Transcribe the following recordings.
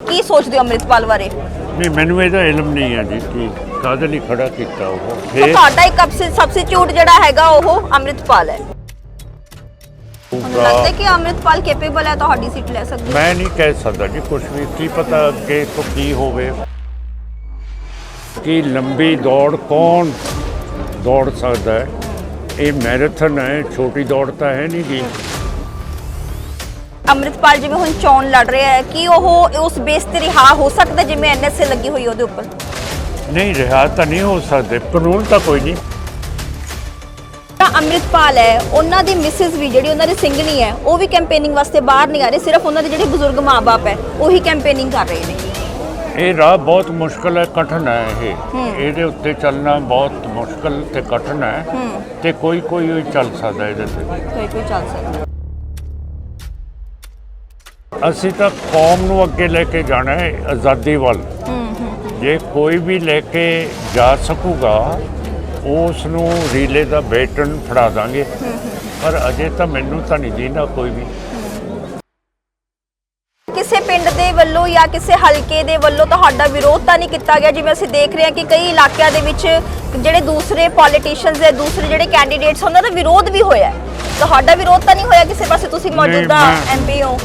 ਕੀ ਸੋਚਦੇ ਹੋ ਅੰਮ੍ਰਿਤਪਾਲ ਬਾਰੇ? ਨਹੀਂ ਮੈਨੂੰ ਇਹਦਾ ਇਲਮ ਨਹੀਂ ਹੈ ਜੀ ਕਿ ਕਾਹਦੇ ਲਈ ਖੜਾ ਕੀਤਾ ਉਹ। ਤਾਂ ਫੇਰ ਤੁਹਾਡਾ ਇੱਕ ਸਬਸਟੀਟਿਊਟ ਜਿਹੜਾ ਹੈਗਾ ਉਹ ਅੰਮ੍ਰਿਤਪਾਲ ਹੈ। ਤੁਹਾਨੂੰ ਲੱਗਦਾ ਹੈ ਕਿ ਅੰਮ੍ਰਿਤਪਾਲ ਕੈਪੇਬਲ ਹੈ ਤੁਹਾਡੀ ਸੀਟ ਲੈ ਸਕਦਾ। ਮੈਂ ਨਹੀਂ ਕਹਿ ਸਕਦਾ ਜੀ ਕੁਝ ਵੀ ਕੀ ਪਤਾ ਅੱਗੇ ਤੋਂ ਕੀ ਹੋਵੇ। ਕਿ ਲੰਬੀ ਦੌੜ ਕੌਣ ਦੌੜ ਸਕਦਾ ਹੈ? ਇਹ ਮੈਰਾਥਨ ਹੈ ਛੋਟੀ ਦੌੜ ਤਾਂ ਹੈ ਨਹੀਂ ਗੀ ਅੰਮ੍ਰਿਤਪਾਲ ਜਿਵੇਂ ਹੁਣ ਚੋਣ ਲੜ ਰਿਹਾ ਹੈ ਕਿ ਉਹ ਉਸ ਬੇਸ ਤੇ ਰਿਹਾ ਹੋ ਸਕਦਾ ਜਿਵੇਂ ਐਨਐਸਏ ਲੱਗੀ ਹੋਈ ਉਹਦੇ ਉੱਪਰ? ਨਹੀਂ ਰਿਹਾ ਤਾਂ ਨਹੀਂ ਹੋ ਸਕਦੇ ਕਾਨੂੰਨ ਤਾਂ ਕੋਈ ਨਹੀਂ। ਤਾਂ ਅੰਮ੍ਰਿਤਪਾਲ ਹੈ ਉਹਨਾਂ ਦੀ ਮਿਸਿਸ ਵੀ ਜਿਹੜੀ ਉਹਨਾਂ ਦੀ ਸਿੰਗਣੀ ਹੈ ਉਹ ਵੀ ਕੈਂਪੇਨਿੰਗ ਵਾਸਤੇ ਬਾਹਰ ਨਹੀਂ ਆ ਰਹੇ ਸਿਰਫ ਉਹਨਾਂ ਦੇ ਜਿਹੜੇ ਬਜ਼ੁਰਗ ਮਾਪੇ ਹੈ ਉਹੀ ਕੈਂਪੇਨਿੰਗ ਕਰ ਰਹੇ ਨੇ। ਇਹ ਰਾਹ ਬਹੁਤ ਮੁਸ਼ਕਲ ਹੈ ਕਠਿਨ ਹੈ ਇਹ। ਇਹਦੇ ਉੱਤੇ ਚੱਲਣਾ ਬਹੁਤ ਮੁਸ਼ਕਲ ਤੇ ਕਠਿਨ ਹੈ ਤੇ ਕੋਈ ਕੋਈ ਚੱਲ ਸਕਦਾ ਇਹਦੇ ਤੇ। ਕੋਈ ਕੋਈ ਚੱਲ ਸਕਦਾ। ਅਸੀਂ ਤਾਂ ਕੌਮ ਨੂੰ ਅੱਗੇ ਲੈ ਕੇ ਜਾਣਾ ਹੈ ਆਜ਼ਾਦੀ ਵੱਲ। ਜੇ ਕੋਈ ਵੀ ਲੈ ਕੇ ਜਾ ਸਕੂਗਾ ਉਸ ਨੂੰ ਰੀਲੇ ਦਾ ਬੈਟਨ ਫੜਾ ਦਾਂਗੇ। ਪਰ ਅਜੇ ਤਾਂ ਮੈਨੂੰ ਤਾਂ ਨਹੀਂ ਦੀਨਾ ਕੋਈ ਵੀ। ਕਿਸੇ ਪਿੰਡ ਦੇ ਵੱਲੋਂ ਜਾਂ ਕਿਸੇ ਹਲਕੇ ਦੇ ਵੱਲੋਂ ਤੁਹਾਡਾ ਵਿਰੋਧ ਤਾਂ ਨਹੀਂ ਕੀਤਾ ਗਿਆ? ਜਿਵੇਂ ਅਸੀਂ ਦੇਖ ਰਹੇ ਹਾਂ ਕਿ ਕਈ ਇਲਾਕਿਆਂ ਦੇ ਵਿੱਚ ਜਿਹੜੇ ਦੂਸਰੇ ਪੋਲੀਟੀਸ਼ੀਅਨਸ ਦੇ ਦੂਸਰੇ ਜਿਹੜੇ ਕੈਂਡੀਡੇਟਸ ਉਹਨਾਂ ਦਾ ਵਿਰੋਧ ਵੀ ਹੋਇਆ। ਤੁਹਾਡਾ ਵਿਰੋਧ ਤਾਂ ਨਹੀਂ ਹੋਇਆ ਕਿਸੇ ਪਾਸੇ? ਤੁਸੀਂ ਮੌਜੂਦਾ ਐਮਪੀ ਹੋ।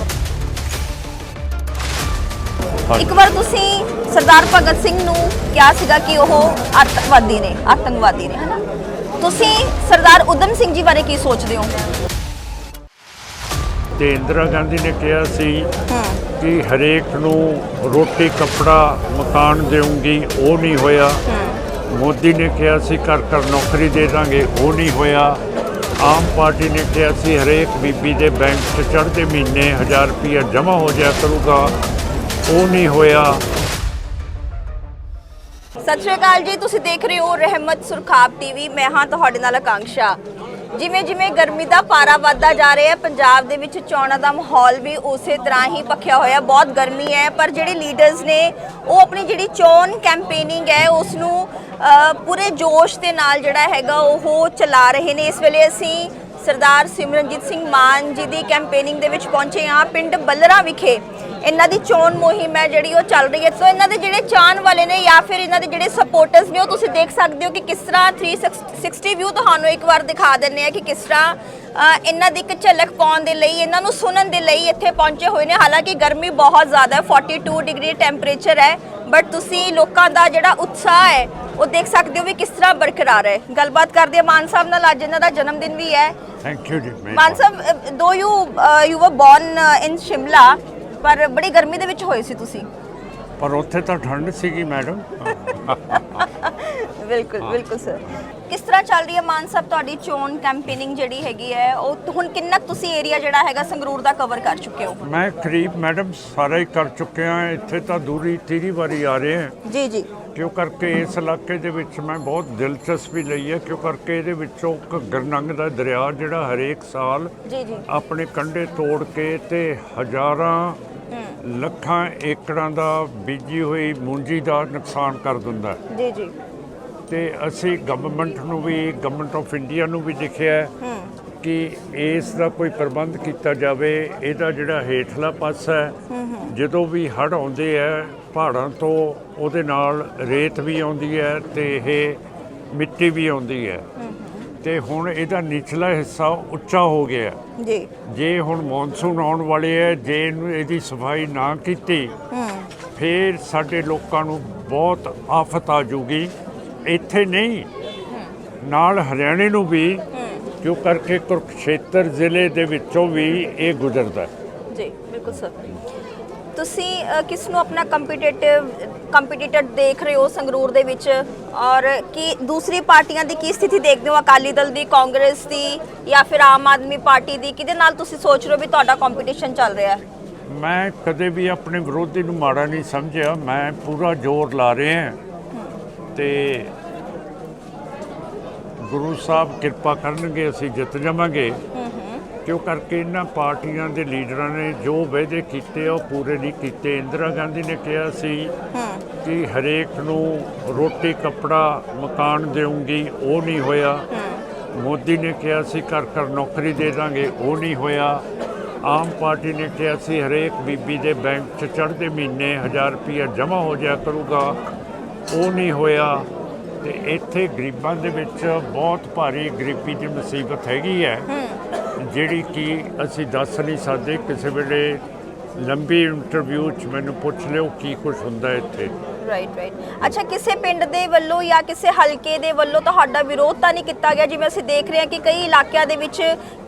ਇੱਕ ਵਾਰ ਤੁਸੀਂ ਸਰਦਾਰ ਭਗਤ ਸਿੰਘ ਨੂੰ ਕਿਹਾ ਸੀਗਾ ਕਿ ਉਹ ਅੱਤਵਾਦੀ ਨੇ ਆਤੰਕਵਾਦੀ ਨੇ ਹਨਾ? ਤੁਸੀਂ ਸਰਦਾਰ ਉਦਮ ਸਿੰਘ ਜੀ ਬਾਰੇ ਕੀ ਸੋਚਦੇ ਹੋ? ਤੇ ਇੰਦਰਾ ਗਾਂਧੀ ਨੇ ਕਿਹਾ ਸੀ ਕਿ ਹਰੇਕ ਨੂੰ ਰੋਟੀ ਕੱਪੜਾ ਮਕਾਨ ਦੇਵਾਂਗੀ ਉਹ ਨਹੀਂ ਹੋਇਆ। ਮੋਦੀ ਨੇ ਕਿਹਾ ਸੀ ਘਰ ਘਰ ਨੌਕਰੀ ਦੇ ਦਾਂਗੇ ਉਹ ਨਹੀਂ ਹੋਇਆ। ਆਮ ਪਾਰਟੀ ਨੇ ਕਿਹਾ ਸੀ ਹਰੇਕ ਬੀਬੀ ਦੇ ਬੈਂਕ 'ਚ ਚੜ੍ਹਦੇ ਮਹੀਨੇ 1000 ਰੁਪਏ ਜਮ੍ਹਾਂ ਹੋ ਜਾਇਆ ਕਰੂਗਾ। ਉਹ ਨਹੀਂ ਹੋਇਆ। ਸਤਿ ਸ਼੍ਰੀ ਅਕਾਲ ਜੀ, ਤੁਸੀਂ ਦੇਖ ਰਹੇ ਹੋ ਰਹਿਮਤ ਸੁਰਖਾਬ ਟੀਵੀ। ਮੈਂ ਹਾਂ ਤੁਹਾਡੇ ਨਾਲ ਆਕਾਂक्षा ਜਿਵੇਂ ਜਿਵੇਂ ਗਰਮੀ ਦਾ ਪਾਰਾ ਵੱਧਦਾ ਜਾ ਰਿਹਾ ਹੈ, ਪੰਜਾਬ ਦੇ ਵਿੱਚ ਚੋਣਾਂ ਦਾ ਮਾਹੌਲ ਵੀ ਉਸੇ ਤਰ੍ਹਾਂ ਹੀ ਪੱਖਿਆ ਹੋਇਆ। ਬਹੁਤ ਗਰਮੀ ਹੈ, ਪਰ ਜਿਹੜੇ ਲੀਡਰਸ ਨੇ, ਉਹ ਆਪਣੀ ਜਿਹੜੀ ਚੋਣ ਕੈਂਪੇਨਿੰਗ ਹੈ ਉਸ ਨੂੰ ਪੂਰੇ ਜੋਸ਼ ਦੇ ਨਾਲ ਜਿਹੜਾ ਹੈਗਾ, ਉਹ ਚਲਾ ਰਹੇ ਨੇ। ਇਸ ਵੇਲੇ ਅਸੀਂ ਸਰਦਾਰ ਸਿਮਰਨਜੀਤ ਸਿੰਘ ਮਾਨ ਜੀ ਦੀ ਕੈਂਪੇਨਿੰਗ ਦੇ ਵਿੱਚ ਪਹੁੰਚੇ ਹਾਂ, ਪਿੰਡ ਬੱਲਰਾ ਵਿਖੇ। ਇਹਨਾਂ ਦੀ ਚੋਣ ਮੁਹਿੰਮ ਹੈ ਜਿਹੜੀ ਉਹ ਚੱਲ ਰਹੀ ਹੈ। ਸੋ ਇਹਨਾਂ ਦੇ ਜਿਹੜੇ ਚਾਹਣ ਵਾਲੇ ਨੇ ਜਾਂ ਫਿਰ ਇਹਨਾਂ ਦੇ ਜਿਹੜੇ ਸਪੋਰਟਰਸ ਨੇ ਉਹ ਤੁਸੀਂ ਦੇਖ ਸਕਦੇ ਹੋ ਕਿ ਕਿਸ ਤਰ੍ਹਾਂ 360 ਵਿਊ ਤੁਹਾਨੂੰ ਇੱਕ ਵਾਰ ਦਿਖਾ ਦਿੰਨੇ ਆ ਕਿ ਕਿਸ ਤਰ੍ਹਾਂ ਇਹਨਾਂ ਦੀ ਇੱਕ ਝਲਕ ਪਾਉਣ ਦੇ ਲਈ ਇਹਨਾਂ ਨੂੰ ਸੁਣਨ ਦੇ ਲਈ ਇੱਥੇ ਪਹੁੰਚੇ ਹੋਏ ਨੇ। ਹਾਲਾਂਕਿ ਗਰਮੀ ਬਹੁਤ ਜ਼ਿਆਦਾ ਹੈ 42 ਡਿਗਰੀ ਟੈਂਪਰੇਚਰ ਹੈ ਬਟ ਤੁਸੀਂ ਲੋਕਾਂ ਦਾ ਜਿਹੜਾ ਉਤਸ਼ਾਹ ਹੈ ਉਹ ਦੇਖ ਸਕਦੇ ਹੋ ਵੀ ਕਿਸ ਤਰ੍ਹਾਂ ਬਰਕਰਾਰ ਹੈ। ਗੱਲਬਾਤ ਕਰਦੇ ਹਾਂ ਮਾਨ ਸਾਹਿਬ ਨਾਲ ਅੱਜ ਇਹਨਾਂ ਦਾ ਜਨਮ ਦਿਨ ਵੀ ਹੈ। ਥੈਂਕ ਯੂ ਜੀ ਮਾਨ ਸਾਹਿਬ do you you were born in Shimla ਪਰ ਬੜੀ ਗਰਮੀ ਦੇ ਵਿੱਚ ਹੋਏ ਸੀ ਤੁਸੀਂ। ਪਰ ਉੱਥੇ ਤਾਂ ਠੰਡ ਸੀਗੀ ਮੈਡਮ। ਬਿਲਕੁਲ ਬਿਲਕੁਲ ਸਰ ਕਿਸ ਤਰ੍ਹਾਂ ਚੱਲ ਰਹੀ ਹੈ ਮਾਨ ਸਾਹਿਬ ਤੁਹਾਡੀ ਚੋਣ ਕੈਂਪੇਨਿੰਗ ਜਿਹੜੀ ਹੈਗੀ ਹੈ? ਉਹ ਹੁਣ ਕਿੰਨਾ ਕੁ ਤੁਸੀਂ ਏਰੀਆ ਜਿਹੜਾ ਹੈਗਾ ਸੰਗਰੂਰ ਦਾ ਕਵਰ ਕਰ ਚੁੱਕੇ ਹੋ? ਮੈਂ ਕਰੀਬ ਮੈਡਮ ਸਾਰਾ ਹੀ ਕਰ ਚੁੱਕਿਆ ਇੱਥੇ ਤਾਂ ਦੂਰੀ ਤੀਰੀ ਵਾਰੀ ਆ ਰਹੇ ਹਾਂ। ਜੀ ਜੀ। ਕਿਉਂ ਕਰਕੇ ਇਸ ਇਲਾਕੇ ਦੇ ਵਿੱਚ ਮੈਂ ਬਹੁਤ ਦਿਲਚਸਪੀ ਲਈ ਹੈ ਕਿਉਂ ਕਰਕੇ ਇਹਦੇ ਵਿੱਚੋਂ ਘੱਗਰ ਨੰਗ ਦਾ ਦਰਿਆ ਜਿਹੜਾ ਹਰੇਕ ਸਾਲ ਜੀ ਜੀ। ਆਪਣੇ ਕੰਢੇ ਤੋੜ ਕੇ ਤੇ ਹਜ਼ਾਰਾਂ ਲੱਖਾਂ ਏਕੜਾਂ ਦਾ ਬੀਜੀ ਹੋਈ ਮੂੰਜੀ ਦਾ ਨੁਕਸਾਨ ਕਰ ਦਿੰਦਾ। ਜੀ ਜੀ। ਤੇ ਅਸੀਂ ਗਵਰਨਮੈਂਟ ਨੂੰ ਵੀ ਗਵਰਨਮੈਂਟ ਆਫ ਇੰਡੀਆ ਨੂੰ ਵੀ ਹੂੰ ਕਿ ਇਸ ਦਾ ਕੋਈ ਪ੍ਰਬੰਧ ਕੀਤਾ ਜਾਵੇ ਇਹਦਾ ਜਿਹੜਾ ਹੇਠਲਾ ਪਾਸਾ ਹੈ ਜਦੋਂ ਵੀ ਹੜ੍ਹ ਆਉਂਦੇ ਹੈ ਪਹਾੜਾਂ ਤੋਂ ਉਹਦੇ ਨਾਲ ਰੇਤ ਵੀ ਆਉਂਦੀ ਹੈ ਤੇ ਇਹ ਮਿੱਟੀ ਵੀ ਆਉਂਦੀ ਹੈ। ਤੇ ਹੁਣ ਇਹਦਾ ਨਿਚਲਾ ਹਿੱਸਾ ਉੱਚਾ ਹੋ ਗਿਆ। ਜੀ ਜੇ ਹੁਣ ਮੌਨਸੂਨ ਆਉਣ ਵਾਲੇ ਹੈ ਜੇ ਇਹਨੂੰ ਇਹਦੀ ਸਫ਼ਾਈ ਨਾ ਕੀਤੀ ਫਿਰ ਸਾਡੇ ਲੋਕਾਂ ਨੂੰ ਬਹੁਤ ਆਫਤ ਆ ਜੂਗੀ ਇੱਥੇ ਨਹੀਂ ਨਾਲ ਹਰਿਆਣੇ ਨੂੰ ਵੀ ਕਿਉਂ ਕਰਕੇ ਕੁਰਕਸ਼ੇਤਰ ਜ਼ਿਲ੍ਹੇ ਦੇ ਵਿੱਚੋਂ ਵੀ ਇਹ ਗੁਜ਼ਰਦਾ। ਜੀ ਬਿਲਕੁਲ ਸਰ ਤੁਸੀਂ ਅ, ਕਿਸ ਨੂੰ ਆਪਣਾ ਕੰਪੀਟੀਟਿਵ ਕੰਪੀਟੀਟਰ ਦੇਖ ਰਹੇ ਹੋ ਸੰਗਰੂਰ ਦੇ ਵਿੱਚ? ਔਰ ਕੀ ਦੂਸਰੀ ਪਾਰਟੀਆਂ ਦੀ ਕੀ ਸਥਿਤੀ ਦੇਖਦੇ ਹੋ? ਅਕਾਲੀ ਦਲ ਦੀ ਕਾਂਗਰਸ ਦੀ ਜਾਂ ਫਿਰ ਆਮ ਆਦਮੀ ਪਾਰਟੀ ਦੀ? ਕਿਹਦੇ ਨਾਲ ਤੁਸੀਂ ਸੋਚ ਰਹੇ ਹੋ ਵੀ ਤੁਹਾਡਾ ਕੰਪੀਟੀਸ਼ਨ ਚੱਲ ਰਿਹਾ ਹੈ? ਮੈਂ ਕਦੇ ਵੀ ਆਪਣੇ ਵਿਰੋਧੀ ਨੂੰ ਮਾੜਾ ਨਹੀਂ ਸਮਝਿਆ। ਮੈਂ ਪੂਰਾ ਜ਼ੋਰ ਲਾ ਰਿਹਾ ਤੇ ਗੁਰੂ ਸਾਹਿਬ ਕਿਰਪਾ ਕਰਨਗੇ ਅਸੀਂ ਜਿੱਤ ਜਾਵਾਂਗੇ। ਕਿਉਂ ਕਰਕੇ ਇਹਨਾਂ ਪਾਰਟੀਆਂ ਦੇ ਲੀਡਰਾਂ ਨੇ ਜੋ ਵਾਅਦੇ ਕੀਤੇ ਆ ਉਹ ਪੂਰੇ ਨਹੀਂ ਕੀਤੇ? ਇੰਦਰਾ ਗਾਂਧੀ ਨੇ ਕਿਹਾ ਸੀ ਕਿ ਹਰੇਕ ਨੂੰ ਰੋਟੀ ਕੱਪੜਾ ਮਕਾਨ ਦੇਵਾਂਗੀ ਉਹ ਨਹੀਂ ਹੋਇਆ। ਮੋਦੀ ਨੇ ਕਿਹਾ ਸੀ ਘਰ ਘਰ ਨੌਕਰੀ ਦੇ ਦਾਂਗੇ ਉਹ ਨਹੀਂ ਹੋਇਆ। ਆਮ ਪਾਰਟੀ ਨੇ ਕਿਹਾ ਸੀ ਹਰੇਕ ਬੀਬੀ ਦੇ ਬੈਂਕ 'ਚ ਚੜ੍ਹਦੇ ਮਹੀਨੇ 1000 ਰੁਪਏ ਜਮ੍ਹਾਂ ਹੋ ਜਾਇਆ ਕਰੂਗਾ। ਉਹ ਨਹੀਂ ਹੋਇਆ। ਤੇ ਇੱਥੇ ਗਰੀਬਾਂ ਦੇ ਵਿੱਚ ਬਹੁਤ ਭਾਰੀ ਗਰੀਬੀ ਦੀ ਮੁਸੀਬਤ ਹੈਗੀ ਹੈ। ਜਿਹੜੀ ਕਿ ਅਸੀਂ ਦੱਸ ਨਹੀਂ ਸਕਦੇ ਕਿਸੇ ਵੇਲੇ ਲੰਬੀ ਇੰਟਰਵਿਊ 'ਚ ਮੈਨੂੰ ਪੁੱਛ ਲਿਓ ਕੀ ਕੁਝ ਹੁੰਦਾ ਇੱਥੇ। ਰਾਈਟ ਰਾਈਟ ਅੱਛਾ ਕਿਸੇ ਪਿੰਡ ਦੇ ਵੱਲੋਂ ਜਾਂ ਕਿਸੇ ਹਲਕੇ ਦੇ ਵੱਲੋਂ ਤੁਹਾਡਾ ਵਿਰੋਧ ਤਾਂ ਨਹੀਂ ਕੀਤਾ ਗਿਆ? ਜਿਵੇਂ ਅਸੀਂ ਦੇਖ ਰਹੇ ਹਾਂ ਕਿ ਕਈ ਇਲਾਕਿਆਂ ਦੇ ਵਿੱਚ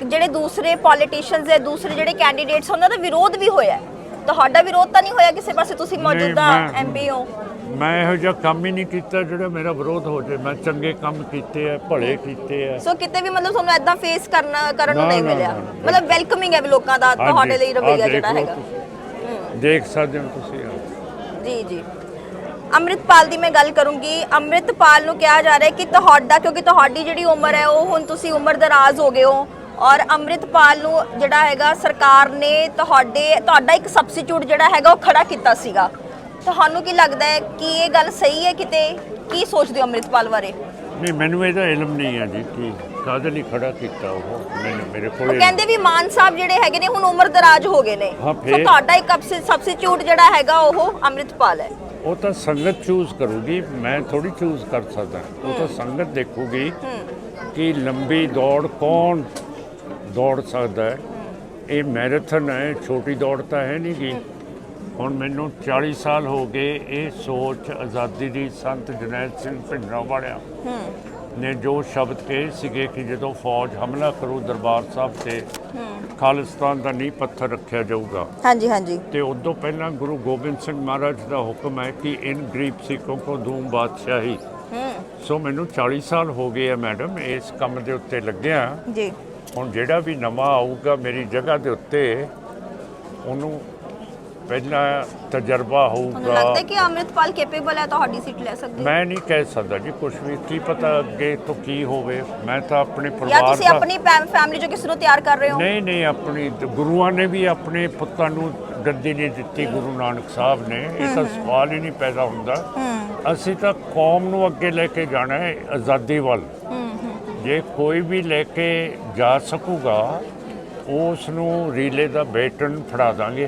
ਜਿਹੜੇ ਦੂਸਰੇ ਪੋਲੀਟੀਸ਼ੀਅਨਸ ਹੈ ਦੂਸਰੇ ਜਿਹੜੇ ਕੈਂਡੀਡੇਟਸ ਉਹਨਾਂ ਦਾ ਵਿਰੋਧ ਵੀ ਹੋਇਆ ਹੈ। ਤੁਹਾਡਾ ਵਿਰੋਧ ਤਾਂ ਨਹੀਂ ਹੋਇਆ ਕਿਸੇ ਪਾਸੇ? ਤੁਸੀਂ ਮੌਜੂਦਾ ਮੈਂ- ਐਮਪੀ ਹੋ। ਮੈਂ ਇਹੋ ਜਿਹਾ ਕੰਮ ਹੀ ਨਹੀਂ ਕੀਤਾ ਜਿਹੜਾ ਮੇਰਾ ਵਿਰੋਧ ਹੋ ਜਾਏ। ਮੈਂ ਚੰਗੇ ਕੰਮ ਕੀਤੇ ਆ ਭਲੇ ਕੀਤੇ ਆ। ਸੋ ਕਿਤੇ ਵੀ ਮਤਲਬ ਤੁਹਾਨੂੰ ਐਦਾਂ ਫੇਸ ਕਰਨਾ ਕਰਨ ਨੂੰ ਨਹੀਂ ਮਿਲਿਆ। ਮਤਲਬ ਵੈਲਕਮਿੰਗ ਹੈ ਵੀ ਲੋਕਾਂ ਦਾ ਤੁਹਾਡੇ ਲਈ ਰਵੱਈਆ ਜਿਹੜਾ ਹੈਗਾ। ਦੇਖ ਸਕਦੇ ਹੋ ਤੁਸੀਂ। ਜੀ ਜੀ। ਅੰਮ੍ਰਿਤਪਾਲ ਦੀ ਮੈਂ ਗੱਲ ਕਰੂੰਗੀ। ਅੰਮ੍ਰਿਤਪਾਲ ਨੂੰ ਕਿਹਾ ਜਾ ਰਿਹਾ ਕਿ ਤੁਹਾਡਾ ਕਿਉਂਕਿ ਤੁਹਾਡੀ ਜਿਹੜੀ ਉਮਰ ਹੈ ਉਹ ਹੁਣ ਤੁਸੀਂ ਉਮਰ ਦਰਾਜ਼ ਹੋ ਗਏ ਹੋ। ਔਰ ਅੰਮ੍ਰਿਤਪਾਲ ਨੂੰ ਜਿਹੜਾ ਹੈਗਾ ਸਰਕਾਰ ਨੇ ਤੁਹਾਡੇ ਤੁਹਾਡਾ ਇੱਕ ਸਬਸਟੀਟਿਊਟ ਜਿਹੜਾ ਹੈਗਾ ਉਹ ਖੜਾ ਕੀਤਾ ਸੀਗਾ। ਤੁਹਾਨੂੰ ਕੀ ਲੱਗਦਾ ਹੈ ਕਿ ਇਹ ਗੱਲ ਸਹੀ ਹੈ ਕਿਤੇ? ਕੀ ਸੋਚਦੇ ਹੋ ਅੰਮ੍ਰਿਤਪਾਲ ਬਾਰੇ? ਨਹੀਂ ਮੈਨੂੰ ਇਹਦਾ ਇਲਮ ਨਹੀਂ ਹੈ ਜੀ ਕਿ ਕਾਹਦੇ ਲਈ ਖੜਾ ਕੀਤਾ ਉਹ। ਮੈਨੂੰ ਮੇਰੇ ਉਹ ਕੋਲ ਕਹਿੰਦੇ ਵੀ ਮਾਨ ਸਾਹਿਬ ਜਿਹੜੇ ਹੈਗੇ ਨੇ ਹੁਣ ਉਮਰ ਦਰਾਜ਼ ਹੋ ਗਏ ਨੇ। ਹਾਂ, ਸੋ? ਤੁਹਾਡਾ ਇੱਕ ਸਬਸਟੀਟਿਊਟ ਜਿਹੜਾ ਹੈਗਾ ਉਹ ਅੰਮ੍ਰਿਤਪਾਲ ਹੈ। ਉਹ ਤਾਂ ਸੰਗਤ ਚੂਜ਼ ਕਰੂਗੀ ਮੈਂ ਥੋੜੀ ਚੂਜ਼ ਕਰ ਸਕਦਾ। ਉਹ ਤਾਂ ਸੰਗਤ ਦੇਖੂਗੀ ਕਿ ਲੰਬੀ ਦੌੜ ਕੌਣ ਦੌੜ ਸਕਦਾ ਹੈ। ਇਹ ਮੈਰਾਥਨ ਹੈ ਛੋਟੀ ਦੌੜ ਤਾਂ ਹੈ ਨਹੀਂ ਗੀ। ਹੁਣ ਮੈਨੂੰ 40 ਸਾਲ ਹੋ ਗਏ ਇਹ ਸੋਚ ਆਜ਼ਾਦੀ ਦੀ ਸੰਤ ਜਰਨੈਲ ਸਿੰਘ ਭਿੰਡਰਾਂ ਵਾਲਿਆਂ ਨੇ ਜੋ ਸ਼ਬਦ ਕਹੇ ਸੀਗੇ ਕਿ ਜਦੋਂ ਫੌਜ ਹਮਲਾ ਕਰੂ ਦਰਬਾਰ ਸਾਹਿਬ ਤੇ ਖਾਲਿਸਤਾਨ ਦਾ ਨੀਂਹ ਪੱਥਰ ਰੱਖਿਆ ਜਾਊਗਾ। ਹਾਂਜੀ ਹਾਂਜੀ। ਤੇ ਉਦੋਂ ਪਹਿਲਾਂ ਗੁਰੂ ਗੋਬਿੰਦ ਸਿੰਘ ਮਹਾਰਾਜ ਦਾ ਹੁਕਮ ਹੈ ਕਿ ਇਨ ਗਰੀਬ ਸਿੱਖੋਂ ਕੋ ਦੂਮ ਬਾਦਸ਼ਾਹੀ। ਸੋ ਮੈਨੂੰ 40 ਸਾਲ ਹੋ ਗਏ ਆ ਮੈਡਮ ਇਸ ਕੰਮ ਦੇ ਉੱਤੇ ਲੱਗਿਆ। ਜੀ। ਹੁਣ ਜਿਹੜਾ ਵੀ ਨਵਾਂ ਆਊਗਾ ਮੇਰੀ ਜਗ੍ਹਾ ਦੇ ਉੱਤੇ ਉਹਨੂੰ ਪਹਿਲਾਂ ਤਜਰਬਾ ਤੁਹਾਨੂੰ ਹੋਊਗਾ। ਲੱਗਦਾ ਹੈ ਕਿ ਅੰਮ੍ਰਿਤਪਾਲ ਕੈਪੇਬਲ ਹੈ ਤੁਹਾਡੀ ਸੀਟ ਲੈ ਸਕਦੇ? ਹੋ ਮੈਂ ਨਹੀਂ ਕਹਿ ਸਕਦਾ ਜੀ ਕੁਝ ਵੀ। ਕੀ ਪਤਾ ਅੱਗੇ ਤੋਂ ਕੀ ਹੋਵੇ। ਮੈਂ ਤਾਂ ਆਪਣੇ ਜਾਂ ਪਰਿਵਾਰ ਤੁਸੀਂ ਦਾ ਆਪਣੀ ਫੈਮਿਲੀ ਚੋਂ ਕਿਸੇ ਨੂੰ ਤਿਆਰ ਕਰ ਰਹੇ ਹੋ? ਨਹੀਂ ਨਹੀਂ ਆਪਣੀ ਤੇ ਗੁਰੂਆਂ ਨੇ ਵੀ ਆਪਣੇ ਪੁੱਤਾਂ ਨੂੰ ਗੱਦੀ ਨਹੀਂ ਦਿੱਤੀ ਗੁਰੂ ਨਾਨਕ ਸਾਹਿਬ ਨੇ। ਇਹ ਤਾਂ ਸਵਾਲ ਹੀ ਨਹੀਂ ਪੈਦਾ ਹੁੰਦਾ। ਅਸੀਂ ਤਾਂ ਕੌਮ ਨੂੰ ਅੱਗੇ ਲੈ ਕੇ ਜਾਣਾ ਹੈ ਆਜ਼ਾਦੀ ਵੱਲ। ਜੇ ਕੋਈ ਵੀ ਲੈ ਕੇ ਜਾ ਸਕੂਗਾ ਉਸ ਨੂੰ ਰੀਲੇ ਦਾ ਬੈਟਨ ਫੜਾ ਦਾਂਗੇ।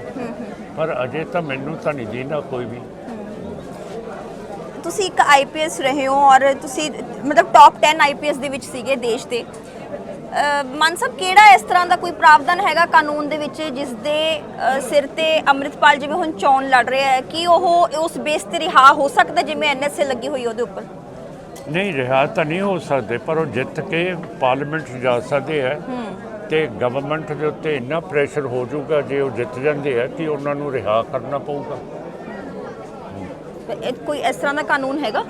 ਪਰ ਅਜੇ ਤਾਂ ਮੈਨੂੰ ਤਾਂ ਨਹੀਂ ਦੀਨਾ ਕੋਈ ਵੀ। ਤੁਸੀਂ ਇੱਕ ਆਈਪੀਐਸ ਰਹੇ ਹੋ ਔਰ ਤੁਸੀਂ ਮਤਲਬ ਟੌਪ 10 ਆਈਪੀਐਸ ਦੇ ਵਿੱਚ ਸੀਗੇ ਦੇਸ਼ ਦੇ। ਮਾਨ ਸਾਹਿਬ ਕਿਹੜਾ ਇਸ ਤਰ੍ਹਾਂ ਦਾ ਕੋਈ ਪ੍ਰਾਵਧਾਨ ਹੈਗਾ ਕਾਨੂੰਨ ਦੇ ਵਿੱਚ ਜਿਸ ਦੇ ਸਿਰ ਤੇ ਅੰਮ੍ਰਿਤਪਾਲ ਜਿਵੇਂ ਹੁਣ ਚੋਣ ਲੜ ਰਿਹਾ ਹੈ? ਕਿ ਉਹ ਉਸ ਬੇਸ ਤੇ ਰਿਹਾ ਹੋ ਸਕਦਾ ਜਿਵੇਂ ਐਨਐਸਏ ਲੱਗੀ ਹੋਈ ਉਹਦੇ ਉੱਪਰ? ਨਹੀਂ ਰਿਹਾ ਤਾਂ ਨਹੀਂ ਹੋ ਸਕਦੇ ਪਰ ਉਹ ਜਿੱਤ ਕੇ ਪਾਰਲੀਮੈਂਟ ਜਾ ਸਕਦੇ ਹੈ। ਤੇ ਗਵਰਨਮੈਂਟ ਦੇ ਉੱਤੇ ਇੰਨਾ ਪ੍ਰੈਸ਼ਰ ਹੋ ਜਾਊਗਾ ਜੇ ਉਹ ਜਿੱਤ ਜਾਂਦੇ ਆ ਕਿ ਉਹਨਾਂ ਨੂੰ ਰਿਹਾ ਕਰਨਾ ਪਊਗਾ। ਇਹ ਕੋਈ ਇਸ ਤਰ੍ਹਾਂ ਦਾ ਕਾਨੂੰਨ ਹੈਗਾ?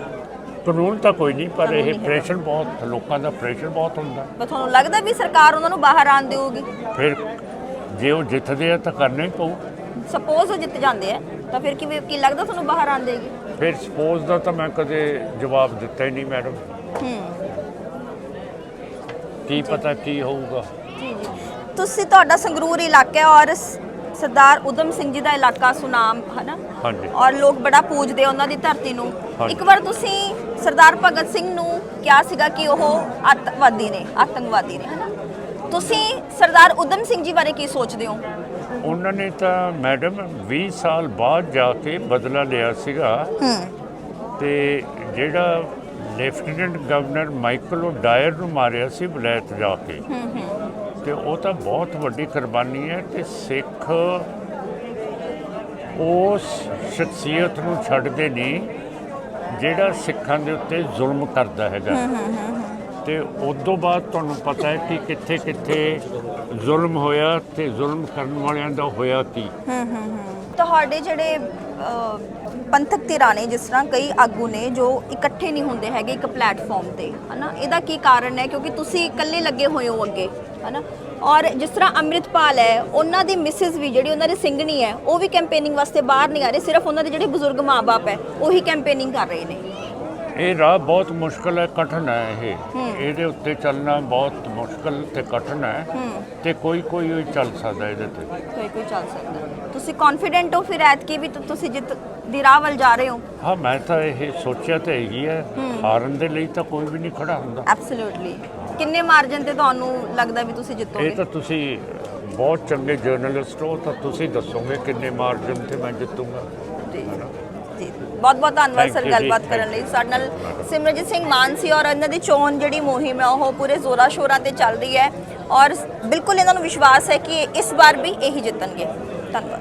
ਕਾਨੂੰਨ ਤਾਂ ਕੋਈ ਨਹੀਂ ਪਰ ਇਹ। ਪ੍ਰੈਸ਼ਰ ਬਹੁਤ ਲੋਕਾਂ ਦਾ ਪ੍ਰੈਸ਼ਰ ਬਹੁਤ ਹੁੰਦਾ। ਪਰ ਤੁਹਾਨੂੰ ਲੱਗਦਾ ਵੀ ਸਰਕਾਰ ਉਹਨਾਂ ਨੂੰ ਬਾਹਰ ਆਣ ਦੇਊਗੀ? ਫਿਰ ਜੇ ਉਹ ਜਿੱਤਦੇ ਆ ਤਾਂ ਕਰਨਾ ਹੀ ਪਊ। ਸਪੋਜ਼ ਉਹ ਜਿੱਤ ਜਾਂਦੇ ਆ ਤਾਂ ਫਿਰ ਕਿਵੇਂ ਕੀ ਲੱਗਦਾ ਤੁਹਾਨੂੰ ਬਾਹਰ ਆਣ ਦੇਗੀ? ਫਿਰ ਸਪੋਜ਼ ਦਾ ਤਾਂ ਮੈਂ ਕਦੇ ਜਵਾਬ ਦਿੱਤਾ ਹੀ ਨਹੀਂ ਮੈਡਮ ਹੂੰ। ਕੀ ਪਤਾ ਕੀ ਹੋਊਗਾ। ਜੀ ਜੀ। ਤੁਸੀਂ ਤੁਹਾਡਾ ਸੰਗਰੂਰ ਇਲਾਕਾ ਹੈ ਔਰ ਸ- ਸਰਦਾਰ ਉਦਮ ਸਿੰਘ ਜੀ ਦਾ ਇਲਾਕਾ ਸੁਨਾਮ ਹੈ ਨਾ ਹਾਂਜੀ। ਔਰ ਲੋਕ ਬੜਾ ਪੂਜਦੇ ਆ ਉਹਨਾਂ ਦੀ ਧਰਤੀ ਨੂੰ। ਹਾਂਜੀ। ਇੱਕ ਵਾਰ ਤੁਸੀਂ ਸਰਦਾਰ ਭਗਤ ਸਿੰਘ ਨੂੰ ਕਿਹਾ ਸੀਗਾ ਕਿ ਉਹ ਅੱਤਵਾਦੀ ਨੇ ਆਤੰਕਵਾਦੀ ਨੇ ਹੈ ਨਾ ਤੁਸੀਂ ਸਰਦਾਰ ਉਦਮ ਸਿੰਘ ਜੀ ਬਾਰੇ ਕੀ ਸੋਚਦੇ ਹੋ? ਉਹਨਾਂ ਨੇ ਤਾਂ ਮੈਡਮ 20 ਸਾਲ ਬਾਅਦ ਜਾ ਕੇ ਬਦਲਾ ਲਿਆ ਸੀਗਾ। ਹੂੰ। ਤੇ ਜਿਹੜਾ ਲੈਫਟੀਨੈਂਟ ਗਵਰਨਰ ਮਾਈਕਲ ਡਾਇਰ ਨੂੰ ਮਾਰਿਆ ਸੀ ਵਲੈਤ ਜਾ ਕੇ। ਤੇ ਉਹ ਤਾਂ ਬਹੁਤ ਵੱਡੀ ਕੁਰਬਾਨੀ ਹੈ ਤੇ ਸਿੱਖ ਉਸ ਸ਼ਖਸੀਅਤ ਨੂੰ ਛੱਡਦੇ ਨਹੀਂ ਜਿਹੜਾ ਸਿੱਖਾਂ ਦੇ ਉੱਤੇ ਜ਼ੁਲਮ ਕਰਦਾ ਹੈਗਾ। ਤੇ ਉਸ ਤੋਂ ਬਾਅਦ ਤੁਹਾਨੂੰ ਪਤਾ ਹੈ ਕਿ ਕਿੱਥੇ ਕਿੱਥੇ ਜ਼ੁਲਮ ਹੋਇਆ ਤੇ ਜ਼ੁਲਮ ਕਰਨ ਵਾਲਿਆਂ ਦਾ ਹੋਇਆ ਕੀ। ਤੁਹਾਡੇ ਜਿਹੜੇ ਪੰਥਕ ਧਿਰਾਂ ਨੇ ਜਿਸ ਤਰ੍ਹਾਂ ਕਈ ਆਗੂ ਨੇ ਜੋ ਇਕੱਠੇ ਨਹੀਂ ਹੁੰਦੇ ਹੈਗੇ ਇੱਕ ਪਲੇਟਫਾਰਮ ਤੇ, ਹਨਾ? ਇਹਦਾ ਕੀ ਕਾਰਨ ਹੈ? ਕਿਉਂਕਿ ਤੁਸੀਂ ਇਕੱਲੇ ਲੱਗੇ ਹੋਏ ਹੋ ਅੱਗੇ, ਹਨਾ? ਔਰ ਜਿਸ ਤਰ੍ਹਾਂ ਅੰਮ੍ਰਿਤਪਾਲ ਹੈ, ਉਹਨਾਂ ਦੀ ਮਿਸਿਸ ਵੀ ਜਿਹੜੀ ਉਹਨਾਂ ਦੀ ਸਿੰਘਣੀ ਹੈ, ਉਹ ਵੀ ਕੈਂਪੇਨਿੰਗ ਵਾਸਤੇ ਬਾਹਰ ਨਹੀਂ ਆ ਰਹੇ, ਸਿਰਫ ਉਹਨਾਂ ਦੇ ਜਿਹੜੇ ਬਜ਼ੁਰਗ ਮਾਪੇ ਹੈ, ਉਹੀ ਕੈਂਪੇਨਿੰਗ ਕਰ ਰਹੇ ਨੇ। ਇਹ ਰਾਹ ਬਹੁਤ ਮੁਸ਼ਕਲ ਹੈ ਕਠਿਨ ਹੈ ਇਹ। ਇਹਦੇ ਉੱਤੇ ਚੱਲਣਾ ਬਹੁਤ ਮੁਸ਼ਕਲ ਤੇ ਕਠਿਨ ਹੈ ਤੇ ਕੋਈ ਕੋਈ ਹੀ ਚੱਲ ਸਕਦਾ ਇਹਦੇ ਤੇ। ਕੋਈ ਕੋਈ ਚੱਲ ਸਕਦਾ। ਤੁਸੀਂ ਕੌਨਫੀਡੈਂਟ ਹੋ ਫਿਰ ਐਤਕੀ ਵੀ ਤਾਂ ਤੁਸੀਂ ਜਿੱਤ ਦੀ ਰਾਹ ਵੱਲ ਜਾ ਰਹੇ ਹੋ? ਹਾਂ ਮੈਂ ਤਾਂ ਇਹ ਸੋਚਿਆ ਤਾਂ ਹੈਗੀ ਹੈ ਹਾਰਨ ਦੇ ਲਈ ਤਾਂ ਕੋਈ ਵੀ ਨਹੀਂ ਖੜਾ ਹੁੰਦਾ। ਐਬਸੋਲੂਟਲੀ ਕਿੰਨੇ ਮਾਰਜਨ ਤੇ ਤੁਹਾਨੂੰ ਲੱਗਦਾ ਵੀ ਤੁਸੀਂ ਇਹ ਜਿੱਤੋਗੇ ਤਾਂ ਤੁਸੀਂ ਬਹੁਤ ਚੰਗੇ ਜਰਨਲਿਸਟ ਹੋ ਤਾਂ ਤੁਸੀਂ ਦੱਸੋਗੇ ਕਿੰਨੇ ਮਾਰਜਨ ਤੇ ਮੈਂ ਜਿੱਤੂਗਾ? ਜੀ ਬਹੁਤ ਬਹੁਤ ਧੰਨਵਾਦ ਸਰ ਗੱਲਬਾਤ ਕਰਨ ਲਈ। ਸਾਡੇ ਨਾਲ ਸਿਮਰਜੀਤ ਸਿੰਘ ਮਾਨ ਸੀ ਔਰ ਇਹਨਾਂ ਦੀ ਚੋਣ ਜਿਹੜੀ ਮੁਹਿੰਮ ਹੈ ਉਹ ਪੂਰੇ ਜ਼ੋਰਾਂ ਸ਼ੋਰਾਂ ਤੇ ਚੱਲ ਰਹੀ ਹੈ। ਔਰ ਬਿਲਕੁਲ ਇਹਨਾਂ ਨੂੰ ਵਿਸ਼ਵਾਸ ਹੈ ਕਿ ਇਸ ਵਾਰ ਵੀ ਇਹੀ ਜਿੱਤਣਗੇ। ਧੰਨਵਾਦ।